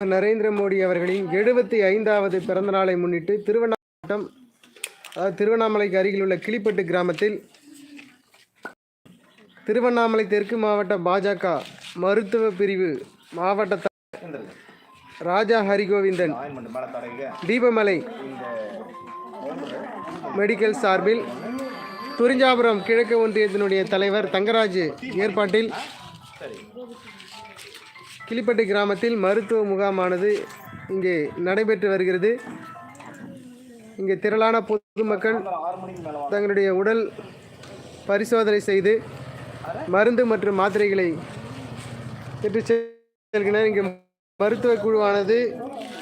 நரேந்திர மோடி அவர்களின் எழுபத்தி ஐந்தாவது பிறந்த நாளை முன்னிட்டு அதாவது திருவண்ணாமலைக்கு அருகில் உள்ள கிளிப்பட்டு கிராமத்தில் திருவண்ணாமலை தெற்கு மாவட்ட பாஜக மருத்துவ பிரிவு மாவட்ட ராஜா ஹரிகோவிந்தன் தீபமலை மெடிக்கல் சார்பில் குறிஞ்சாபுரம் கிழக்கு ஒன்றியத்தினுடைய தலைவர் தங்கராஜ் ஏற்பாட்டில் கிளிப்பட்டு கிராமத்தில் மருத்துவ முகாமானது இங்கே நடைபெற்று வருகிறது. இங்கே திரளான பொதுமக்கள் தங்களுடைய உடல் பரிசோதனை செய்து மருந்து மற்றும் மாத்திரைகளை பெற்று செல்கின்றனர். இங்கே மருத்துவ குழுவானது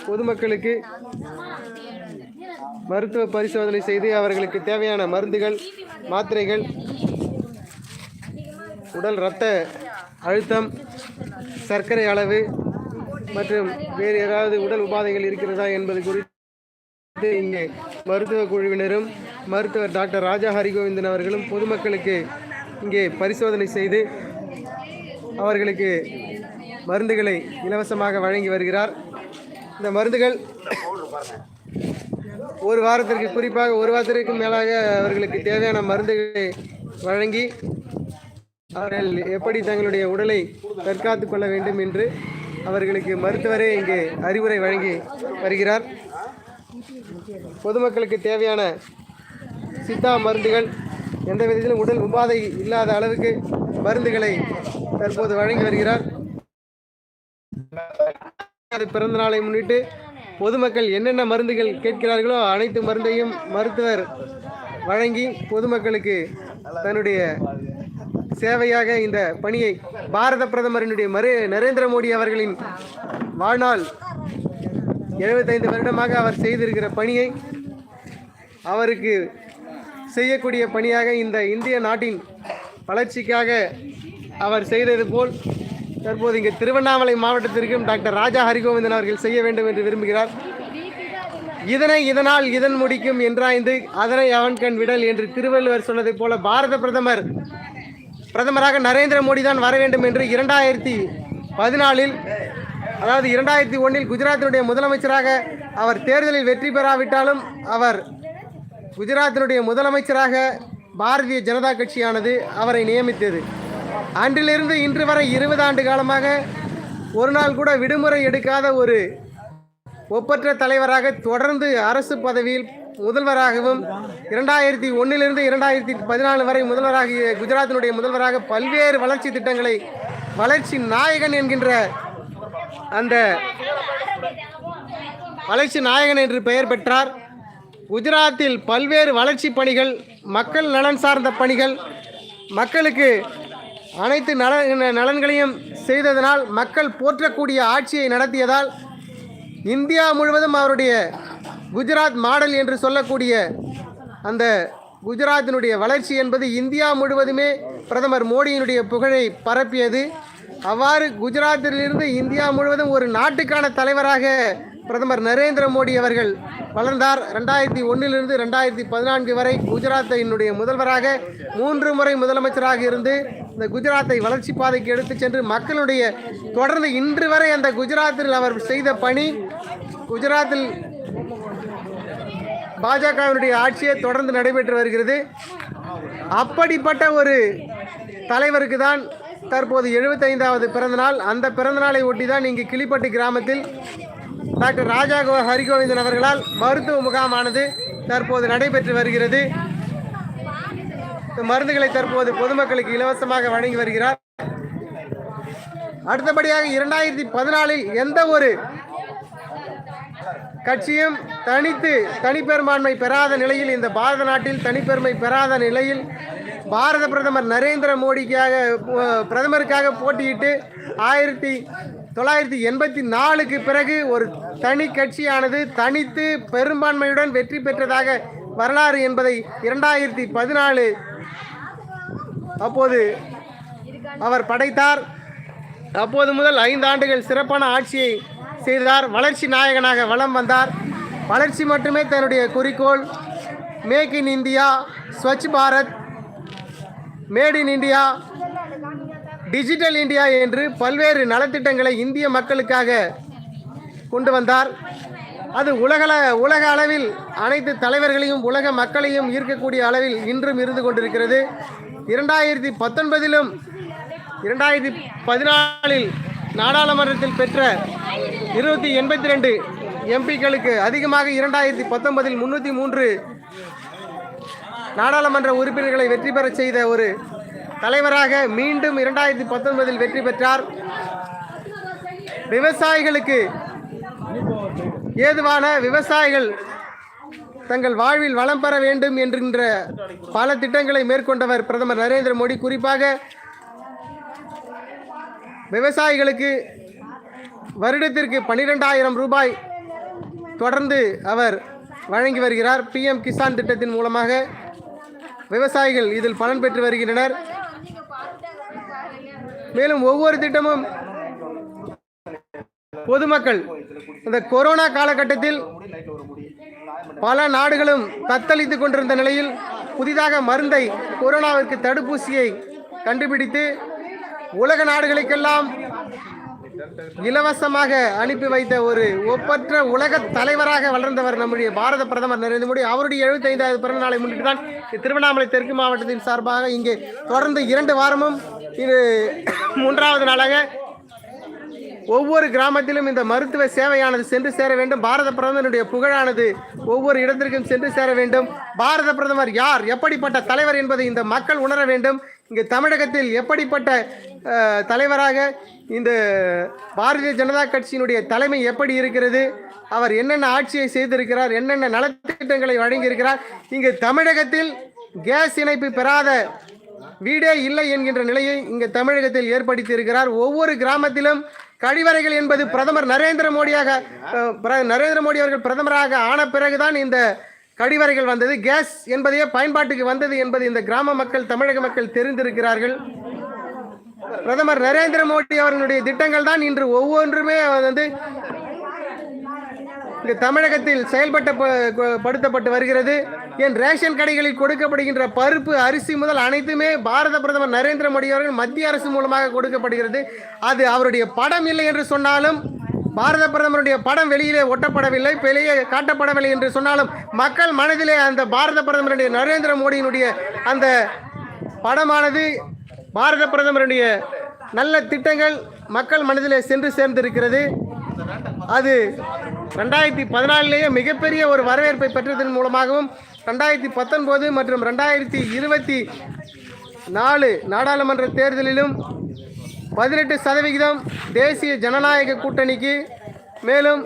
பொதுமக்களுக்கு மருத்துவ பரிசோதனை செய்து அவர்களுக்கு தேவையான மருந்துகள் மாத்திரைகள் உடல் இரத்த அழுத்தம் சர்க்கரை அளவு மற்றும் வேறு ஏதாவது உடல் உபாதைகள் இருக்கிறதா என்பது குறித்து இங்கே மருத்துவ குழுவினரும் மருத்துவர் டாக்டர் ராஜா ஹரிகோவிந்தன் அவர்களும் பொதுமக்களுக்கு இங்கே பரிசோதனை செய்து அவர்களுக்கு மருந்துகளை இலவசமாக வழங்கி வருகிறார். இந்த மருந்துகள் ஒரு வாரத்திற்கு குறிப்பாக ஒரு வாரத்திற்கு மேலாக அவர்களுக்கு தேவையான மருந்துகளை வழங்கி அவர்கள் எப்படி தங்களுடைய உடலை தற்காத்து கொள்ள வேண்டும் என்று அவர்களுக்கு மருத்துவரே இங்கே அறிவுரை வழங்கி வருகிறார். பொதுமக்களுக்கு தேவையான சித்தா மருந்துகள் எந்த விதத்திலும் உடல் உபாதை இல்லாத அளவுக்கு மருந்துகளை தற்போது வழங்கி வருகிறார். பிறந்த நாளை முன்னிட்டு பொதுமக்கள் என்னென்ன மருந்துகள் கேட்கிறார்களோ அனைத்து மருந்தையும் மருத்துவர் வழங்கி பொதுமக்களுக்கு தன்னுடைய சேவையாக இந்த பணியை பாரத பிரதமரினுடைய மரு நரேந்திர மோடி அவர்களின் வாழ்நாள் எழுபத்தைந்து வருடமாக அவர் செய்திருக்கிற பணியை அவருக்கு செய்யக்கூடிய பணியாக இந்த இந்திய நாட்டின் வளர்ச்சிக்காக அவர் செய்தது போல் தற்போது இங்கே திருவண்ணாமலை மாவட்டத்திற்கும் டாக்டர் ராஜா ஹரிகோவிந்தன் அவர்கள் செய்ய வேண்டும் என்று விரும்புகிறார். இதனை இதனால் இதன் முடிக்கும் என்றாய்ந்து அதனை அவன் கண் விடல் என்று திருவள்ளுவர் சொன்னதைப் போல பாரத பிரதமர் பிரதமராக நரேந்திர மோடி தான் வர வேண்டும் என்று இரண்டாயிரத்தி பதினாலில் அதாவது இரண்டாயிரத்தி ஒன்றில் குஜராத்தினுடைய முதலமைச்சராக அவர் தேர்தலில் வெற்றி பெறாவிட்டாலும் அவர் குஜராத்தினுடைய முதலமைச்சராக பாரதிய ஜனதா கட்சியானது அவரை நியமித்தது. அன்றிலிருந்து இன்று வரை இருபது ஆண்டு காலமாக ஒரு நாள் கூட விடுமுறை எடுக்காத ஒரு ஒப்பற்ற தலைவராக தொடர்ந்து அரசு பதவியில் முதல்வராகவும் இரண்டாயிரத்தி ஒன்றிலிருந்து இரண்டாயிரத்தி பதினாலு வரை முதல்வராகிய குஜராத்தினுடைய முதல்வராக பல்வேறு வளர்ச்சி திட்டங்களை வளர்ச்சி நாயகன் என்கின்ற அந்த வளர்ச்சி நாயகன் என்று பெயர் பெற்றார். குஜராத்தில் பல்வேறு வளர்ச்சி பணிகள் மக்கள் நலன் சார்ந்த பணிகள் மக்களுக்கு அனைத்து நல நலன்களையும் செய்ததனால் மக்கள் போற்றக்கூடிய ஆட்சியை நடத்தியதால் இந்தியா முழுவதும் அவருடைய குஜராத் மாடல் என்று சொல்லக்கூடிய அந்த குஜராத்தினுடைய வளர்ச்சி என்பது இந்தியா முழுவதுமே பிரதமர் மோடியினுடைய புகழை பரப்பியது. அவ்வாறு குஜராத்திலிருந்து இந்தியா முழுவதும் ஒரு நாட்டுக்கான தலைவராக பிரதமர் நரேந்திர மோடி அவர்கள் வளர்ந்தார். ரெண்டாயிரத்தி ஒன்றிலிருந்து ரெண்டாயிரத்தி பதினான்கு வரை குஜராத்தினுடைய முதல்வராக மூன்று முறை முதலமைச்சராக இருந்து இந்த குஜராத்தை வளர்ச்சி பாதைக்கு எடுத்து சென்று மக்களுடைய தொடர்ந்து இன்று வரை அந்த குஜராத்தில் அவர் செய்த பணி குஜராத்தில் பாஜகவினுடைய ஆட்சியை தொடர்ந்து நடைபெற்று வருகிறது. அப்படிப்பட்ட ஒரு தலைவருக்கு தான் தற்போது எழுபத்தைந்தாவது பிறந்தநாள். அந்த பிறந்தநாளை ஒட்டி தான் இங்கு கிளிப்பட்டு கிராமத்தில் டாக்டர் ராஜா கோ ஹரிகோவிந்தன் அவர்களால் மருத்துவ முகாமானது தற்போது நடைபெற்று வருகிறது. மருந்துகளை தற்போது பொதுமக்களுக்கு இலவசமாக வழங்கி வருகிறார். அடுத்தபடியாக இரண்டாயிரத்தி பதினாலில் எந்த ஒரு கட்சியும் தனித்து தனிப்பெரும்பான்மை பெறாத நிலையில் இந்த பாரத நாட்டில் தனிப்பெருமை பெறாத நிலையில் பாரத பிரதமர் நரேந்திர மோடிக்காக பிரதமருக்காக போட்டியிட்டு ஆயிரத்தி தொள்ளாயிரத்தி எண்பத்தி நாலுக்கு பிறகு ஒரு தனி கட்சியானது தனித்து பெரும்பான்மையுடன் வெற்றி பெற்றதாக வரலாறு என்பதை இரண்டாயிரத்தி பதினாலு அப்போது அவர் படைத்தார். அப்போது முதல் ஐந்து ஆண்டுகள் சிறப்பான ஆட்சியை செய்தார். வளர்ச்சி நாயகனாக வலம் வந்தார். வளர்ச்சி மட்டுமே தன்னுடைய குறிக்கோள். Make in India Swachh Bharat made in India digital India என்று பல்வேறு நலத்திட்டங்களை இந்திய மக்களுக்காக கொண்டு வந்தார். அது உலகள உலக அளவில் அனைத்து தலைவர்களையும் உலக மக்களையும் ஈர்க்கக்கூடிய அளவில் இன்றும் இருந்து கொண்டிருக்கிறது. இரண்டாயிரத்தி பத்தொன்பதிலும் இரண்டாயிரத்தி பதினாலில் நாடாளுமன்றத்தில் பெற்ற இருபத்தி எண்பத்தி ரெண்டு எம்பிக்களுக்கு அதிகமாக இரண்டாயிரத்தி பத்தொன்பதில் முன்னூற்றி மூன்று நாடாளுமன்ற உறுப்பினர்களை வெற்றி பெறச் செய்த ஒரு தலைவராக மீண்டும் இரண்டாயிரத்தி பத்தொன்பதில் வெற்றி பெற்றார். விவசாயிகளுக்கு ஏதுவான விவசாயிகள் தங்கள் வாழ்வில் வளம் பெற வேண்டும் என்கின்ற பல திட்டங்களை மேற்கொண்டவர் பிரதமர் நரேந்திர மோடி. குறிப்பாக விவசாயிகளுக்கு வருடத்திற்கு பன்னிரெண்டாயிரம் ரூபாய் தொடர்ந்து அவர் வழங்கி வருகிறார். பிஎம் கிசான் திட்டத்தின் மூலமாக விவசாயிகள் இதில் பலன் பெற்று வருகின்றனர். மேலும் ஒவ்வொரு திட்டமும் பொதுமக்கள் இந்த கொரோனா காலகட்டத்தில் பல நாடுகளும் தத்தளித்துக் கொண்டிருந்த நிலையில் புதிதாக மருந்தை கொரோனாவிற்கு தடுப்பூசியை கண்டுபிடித்து உலக நாடுகளுக்கெல்லாம் இலவசமாக அனுப்பி வைத்த ஒரு ஒப்பற்ற உலக தலைவராக வளர்ந்தவர் நம்முடைய பாரத பிரதமர் நரேந்திர மோடி. அவருடைய எழுபத்தைந்தாவது பிறந்த நாளை முன்னிட்டு தான் திருவண்ணாமலை தெற்கு மாவட்டத்தின் சார்பாக இங்கே தொடர்ந்து இரண்டு வாரமும் இது மூன்றாவது நாளாக ஒவ்வொரு கிராமத்திலும் இந்த மருத்துவ சேவையானது சென்று சேர வேண்டும். பாரத பிரதமருடைய புகழானது ஒவ்வொரு இடத்திற்கும் சென்று சேர வேண்டும். பாரத பிரதமர் யார்? எப்படிப்பட்ட தலைவர் என்பதை இந்த மக்கள் உணர வேண்டும். இங்கு தமிழகத்தில் எப்படிப்பட்ட தலைவராக இந்த பாரதிய ஜனதா கட்சியினுடைய தலைமை எப்படி இருக்கிறது? அவர் என்னென்ன ஆட்சியை செய்திருக்கிறார்? என்னென்ன நலத்திட்டங்களை வழங்கியிருக்கிறார்? இங்கு தமிழகத்தில் கேஸ் இணைப்பு பெறாத வீடே இல்லை என்கின்ற நிலையை இங்கு தமிழகத்தில் ஏற்படுத்தி இருக்கிறார் ஒவ்வொரு கிராமத்திலும் கழிவறைகள் என்பது பிரதமர் நரேந்திர மோடியாக பிர- நரேந்திர மோடி அவர்கள் பிரதமராக ஆன பிறகுதான் இந்த கழிவறைகள் வந்தது. கேஸ் என்பதையே பயன்பாட்டுக்கு வந்தது என்பது இந்த கிராம மக்கள் தமிழக மக்கள் தெரிந்திருக்கிறார்கள். பிரதமர் நரேந்திர மோடி அவர்களுடைய திட்டங்கள் தான் இன்று ஒவ்வொன்றுமே வந்து தமிழகத்தில் செயல்பட்ட ப- படுத்தப்பட்டு வருகிறது. என் ரேஷன் கடைகளில் கொடுக்கப்படுகின்ற பருப்பு அரிசி முதல் அனைத்துமே பாரத பிரதமர் நரேந்திர மோடி அவர்கள் மத்திய அரசு மூலமாக கொடுக்கப்படுகிறது. அது அவருடைய படம் இல்லை என்று சொன்னாலும் பாரத பிரதமருடைய படம் வெளியிலே ஒட்டப்படவில்லை வெளியே காட்டப்படவில்லை என்று சொன்னாலும் மக்கள் மனதிலே அந்த பாரத பிரதமருடைய நரேந்திர மோடியினுடைய அந்த படமானது பாரத பிரதமருடைய நல்ல திட்டங்கள் மக்கள் மனதிலே சென்று சேர்ந்திருக்கிறது. அது ரெண்டாயிரத்தி பதினாலிலேயே மிகப்பெரிய ஒரு வரவேற்பை பெற்றதன் மூலமாகவும் ரெண்டாயிரத்தி பத்தொன்பது மற்றும் ரெண்டாயிரத்தி இருபத்தி நாலு நாடாளுமன்ற தேர்தலிலும் பதினெட்டு சதவிகிதம் தேசிய ஜனநாயக கூட்டணிக்கு மேலும்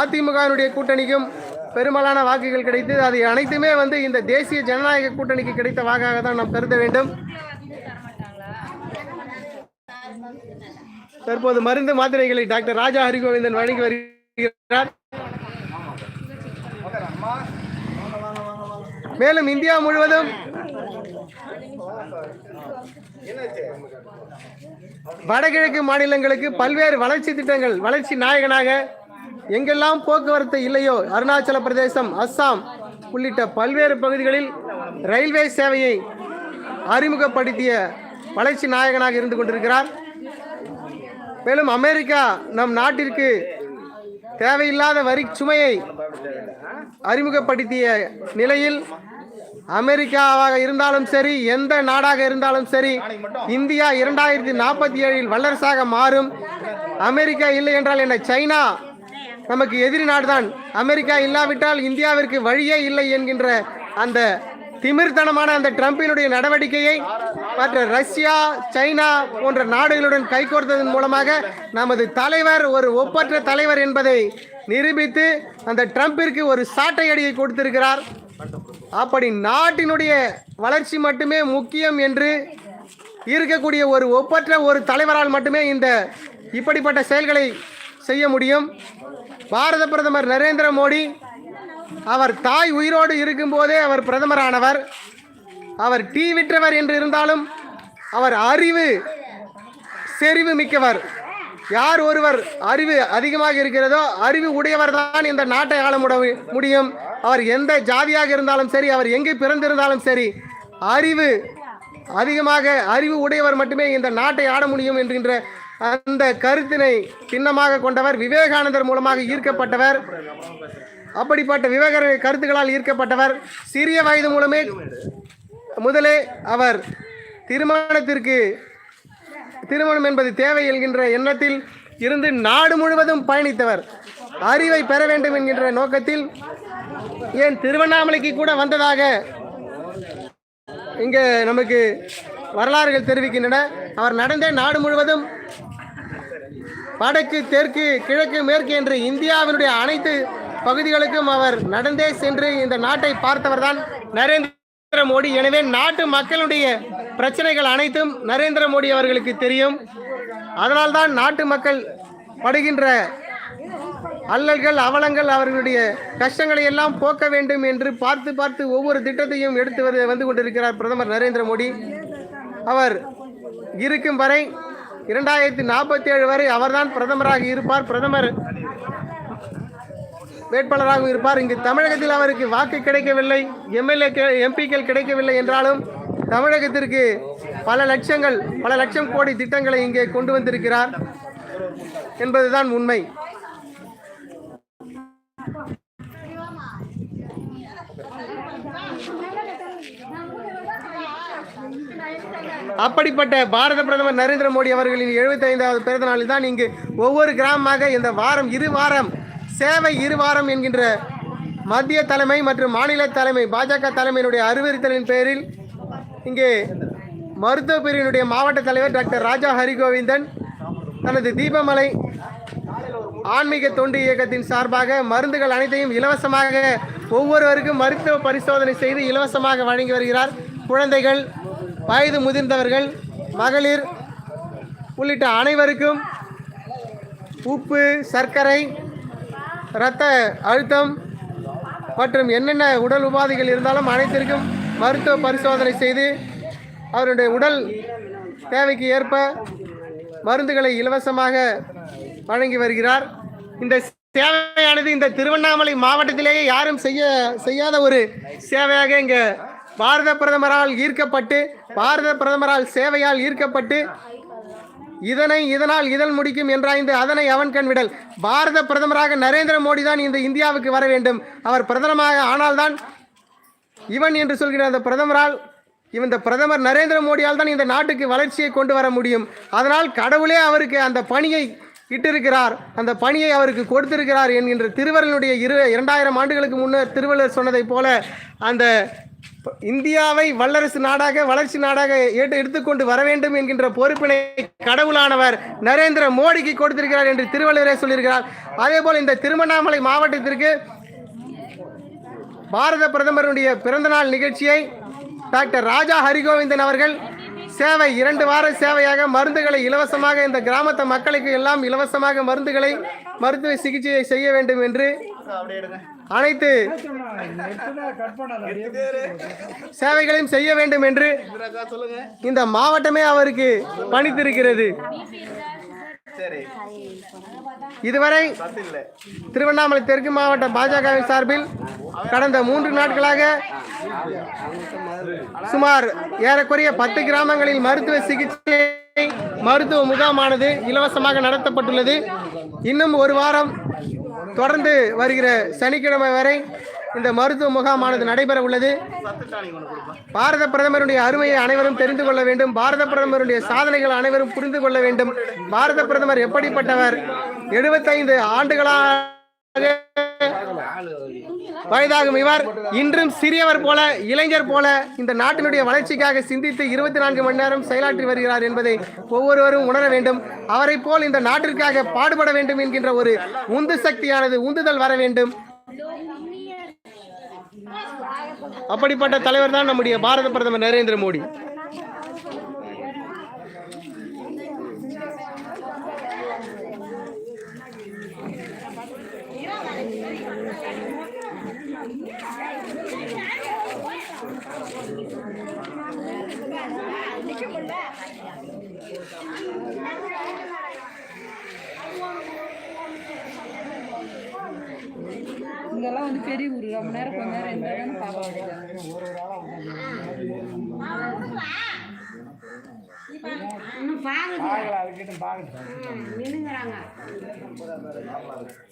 அதிமுகவினுடைய கூட்டணிக்கும் பெரும்பாலான வாக்குகள் கிடைத்து அது அனைத்துமே வந்து இந்த தேசிய ஜனநாயக கூட்டணிக்கு கிடைத்த வாக்காக தான் நாம் கருத வேண்டும். தற்போது மருந்து மாத்திரைகளை டாக்டர் ராஜா ஹரிகோவிந்தன் வழங்கி வருகிறார். மேலும் இந்தியா முழுவதும் வடகிழக்கு மாநிலங்களுக்கு பல்வேறு வளர்ச்சி திட்டங்கள் வளர்ச்சி நாயகனாக எங்கெல்லாம் போக்குவரத்து இல்லையோ அருணாச்சல பிரதேசம் அஸ்ஸாம் உள்ளிட்ட பல்வேறு பகுதிகளில் ரயில்வே சேவையை அறிமுகப்படுத்திய வளர்ச்சி நாயகனாக இருந்து கொண்டிருக்கிறார். மேலும் அமெரிக்கா நம் நாட்டிற்கு தேவையில்லாத வரி சுமையை அறிமுகப்படுத்திய நிலையில் அமெரிக்காவாக இருந்தாலும் சரி எந்த நாடாக இருந்தாலும் சரி இந்தியா இரண்டாயிரத்தி நாற்பத்தி ஏழில் வல்லரசாக மாறும். அமெரிக்கா இல்லை என்றால் என்ன சைனா? நமக்கு எதிரி நாடுதான். அமெரிக்கா இல்லாவிட்டால் இந்தியாவிற்கு வழியே இல்லை என்கின்ற அந்த திமிர்த்தனமான அந்த ட்ரம்பினுடைய நடவடிக்கையை மற்ற ரஷ்யா சைனா போன்ற நாடுகளுடன் கைகோர்த்ததன் மூலமாக நமது தலைவர் ஒரு ஒப்பற்ற தலைவர் என்பதை நிரூபித்து அந்த ட்ரம்பிற்கு ஒரு சாட்டை அடியை கொடுத்திருக்கிறார். அப்படி நாட்டினுடைய வளர்ச்சி மட்டுமே முக்கியம் என்று இருக்கக்கூடிய ஒரு ஒப்பற்ற ஒரு தலைவரால் மட்டுமே இந்த இப்படிப்பட்ட செயல்களை செய்ய முடியும். பாரத பிரதமர் நரேந்திர மோடி அவர் தாய் உயிரோடு இருக்கும்போதே அவர் பிரதமரானவர். அவர் டீ விற்றவர் என்று இருந்தாலும் அவர் அறிவு செறிவு மிக்கவர். யார் ஒருவர் அறிவு அதிகமாக இருக்கிறதோ அறிவு உடையவர் தான் இந்த நாட்டை ஆள முடியும். அவர் எந்த ஜாதியாக இருந்தாலும் சரி அவர் எங்கே பிறந்திருந்தாலும் சரி அறிவு அதிகமாக அறிவு உடையவர் மட்டுமே இந்த நாட்டை ஆட முடியும் என்கின்ற அந்த கருத்தினை சின்னமாக கொண்டவர் விவேகானந்தர் மூலமாக ஈர்க்கப்பட்டவர். அப்படிப்பட்ட விவேக கருத்துக்களால் ஈர்க்கப்பட்டவர். சிறிய வயது மூலமே முதலே அவர் திருமணத்திற்கு திருமணம் என்பது தேவை என்கின்ற எண்ணத்தில் இருந்து நாடு முழுவதும் பயணித்தவர். அறிவை பெற வேண்டும் என்கின்ற நோக்கத்தில் ஏன் திருவண்ணாமலைக்கு கூட வந்ததாக இங்கே நமக்கு வரலாறுகள் தெரிவிக்கின்றன. அவர் நடந்தே நாடு முழுவதும் வடக்கு தெற்கு கிழக்கு மேற்கு என்று இந்தியாவினுடைய அனைத்து பகுதிகளுக்கும் அவர் நடந்தே சென்று இந்த நாட்டை பார்த்தவர்தான் நரேந்திர நரேந்திர மோடி. எனவே நாட்டு மக்களுடைய பிரச்சனைகள் அனைத்தும் நரேந்திர மோடி அவர்களுக்கு தெரியும். அதனால்தான் நாட்டு மக்கள் படுகின்ற அல்லல்கள் அவலங்கள் அவர்களுடைய கஷ்டங்களை எல்லாம் போக்க வேண்டும் என்று பார்த்து பார்த்து ஒவ்வொரு திட்டத்தையும் எடுத்து வரு- வந்து கொண்டிருக்கிறார் பிரதமர் நரேந்திர மோடி. அவர் இருக்கும் வரை இரண்டாயிரத்தி நாற்பத்தி ஏழு வரை அவர்தான் பிரதமராக இருப்பார். பிரதமர் வேட்பாளராகவும் இருப்பார். இங்கு தமிழகத்தில் அவருக்கு வாக்கு கிடைக்கவில்லை எம்எல்ஏ எம்பிக்கள் கிடைக்கவில்லை என்றாலும் தமிழகத்திற்கு பல லட்சங்கள் பல லட்சம் கோடி திட்டங்களை இங்கே கொண்டு வந்திருக்கிறார் என்பதுதான் உண்மை. அப்படிப்பட்ட பாரத பிரதமர் நரேந்திர மோடி அவர்களின் 75வது பிறந்த நாளில் தான் இங்கு ஒவ்வொரு கிராமமாக இந்த வாரம் இரு வாரம் சேவை இரு வாரம் என்கின்ற மத்திய தலைமை மற்றும் மாநில தலைமை பாஜக தலைமையினுடைய அறிவுறுத்தலின் பேரில் இங்கே மருத்துவ பிரிவினுடைய மாவட்ட தலைவர் டாக்டர் ராஜா ஹரிகோவிந்தன் தனது தீபமலை ஆன்மீக தொண்டு இயக்கத்தின் சார்பாக மருந்துகள் அனைத்தையும் இலவசமாக ஒவ்வொருவருக்கும் மருத்துவ பரிசோதனை செய்து இலவசமாக வழங்கி வருகிறார். குழந்தைகள் வயது முதிர்ந்தவர்கள் மகளிர் உள்ளிட்ட அனைவருக்கும் உப்பு சர்க்கரை இரத்த அழுத்தம் மற்றும் என்னென்ன உடல் உபாதைகள் இருந்தாலும் அனைத்திற்கும் மருத்துவ பரிசோதனை செய்து அவருடைய உடல் தேவைக்கு ஏற்ப மருந்துகளை இலவசமாக வழங்கி வருகிறார். இந்த சேவையானது இந்த திருவண்ணாமலை மாவட்டத்திலேயே யாரும் செய்ய செய்யாத ஒரு சேவையாக இங்கே பாரத பிரதமரால் ஈர்க்கப்பட்டு பாரத பிரதமரால் சேவையால் ஈர்க்கப்பட்டு இதனை இதனால் இதழ் முடிக்கும் என்றாய்ந்து அதனை அவன் கண் விடல். பாரத பிரதமராக நரேந்திர மோடி தான் இந்த இந்தியாவுக்கு வர வேண்டும். அவர் பிரதமராக ஆனால்தான் இவன் என்று சொல்கிற அந்த பிரதமரால் இவன் இந்த பிரதமர் நரேந்திர மோடியால் தான் இந்த நாட்டுக்கு வளர்ச்சியை கொண்டு வர முடியும். அதனால் கடவுளே அவருக்கு அந்த பணியை இட்டிருக்கிறார். அந்த பணியை அவருக்கு கொடுத்திருக்கிறார் என்கின்ற திருவள்ளுடைய இரு இரண்டாயிரம் ஆண்டுகளுக்கு முன்னர் திருவள்ளுவர் சொன்னதைப் போல அந்த இந்தியாவை வல்லரசு நாடாக வளர்ச்சி நாடாக ஏற்று எடுத்துக்கொண்டு வர வேண்டும் என்கின்ற பொறுப்பினை கடவுளானவர் நரேந்திர மோடிக்கு கொடுத்திருக்கிறார் என்று திருவள்ளுவரே சொல்லியிருக்கிறார். அதே போல் இந்த திருவண்ணாமலை மாவட்டத்திற்கு பாரத பிரதமருடைய பிறந்தநாள் நிகழ்ச்சியை டாக்டர் ராஜா ஹரிகோவிந்தன் அவர்கள் சேவை இரண்டு வார சேவையாக மருந்துகளை இலவசமாக இந்த கிராமத்து மக்களுக்கு எல்லாம் இலவசமாக மருந்துகளை மருத்துவ சிகிச்சையை செய்ய வேண்டும் என்று அனைத்து சேவைகளையும் செய்ய வேண்டும் என்று இந்த மாவட்டமே அவருக்கு பணித்திருக்கிறது. இதுவரை திருவண்ணாமலை தெற்கு மாவட்ட பாஜகவின் சார்பில் கடந்த மூன்று நாட்களாக சுமார் ஏறக்குறைய பத்து கிராமங்களில் மருத்துவ சிகிச்சை மருத்துவ முகாமானது இலவசமாக நடத்தப்பட்டுள்ளது. இன்னும் ஒரு வாரம் தொடர்ந்து வருகிற சனிக்கிழமை வரை இந்த மருத்துவ முகாமானது நடைபெற உள்ளது. பாரத பிரதமருடைய அருமையை அனைவரும் தெரிந்து கொள்ள வேண்டும். பாரத பிரதமருடைய சாதனைகள் அனைவரும் புரிந்து கொள்ள வேண்டும். பாரத பிரதமர் எப்படிப்பட்டவர்? எழுபத்தைந்து ஆண்டுகளாக வயதாகும் இவர். இன்றும் சிறியவர் போல இளைஞர் போல இந்த நாட்டினுடைய வளர்ச்சிக்காக சிந்தித்து இருபத்தி நான்கு மணி நேரம் செயலாற்றி வருகிறார் என்பதை ஒவ்வொருவரும் உணர வேண்டும். அவரை போல் இந்த நாட்டிற்காக பாடுபட வேண்டும் என்கின்ற ஒரு உந்து சக்தியானது உந்துதல் வர வேண்டும். அப்படிப்பட்ட தலைவர் தான் நம்முடைய பாரத பிரதமர் நரேந்திர மோடி. இங்கெல்லாம் வந்து பெரிய ஊர். ரொம்ப நேரம் கொஞ்ச நேரம் தானே பார்க்க வேண்டியது இன்னும் பாக்குது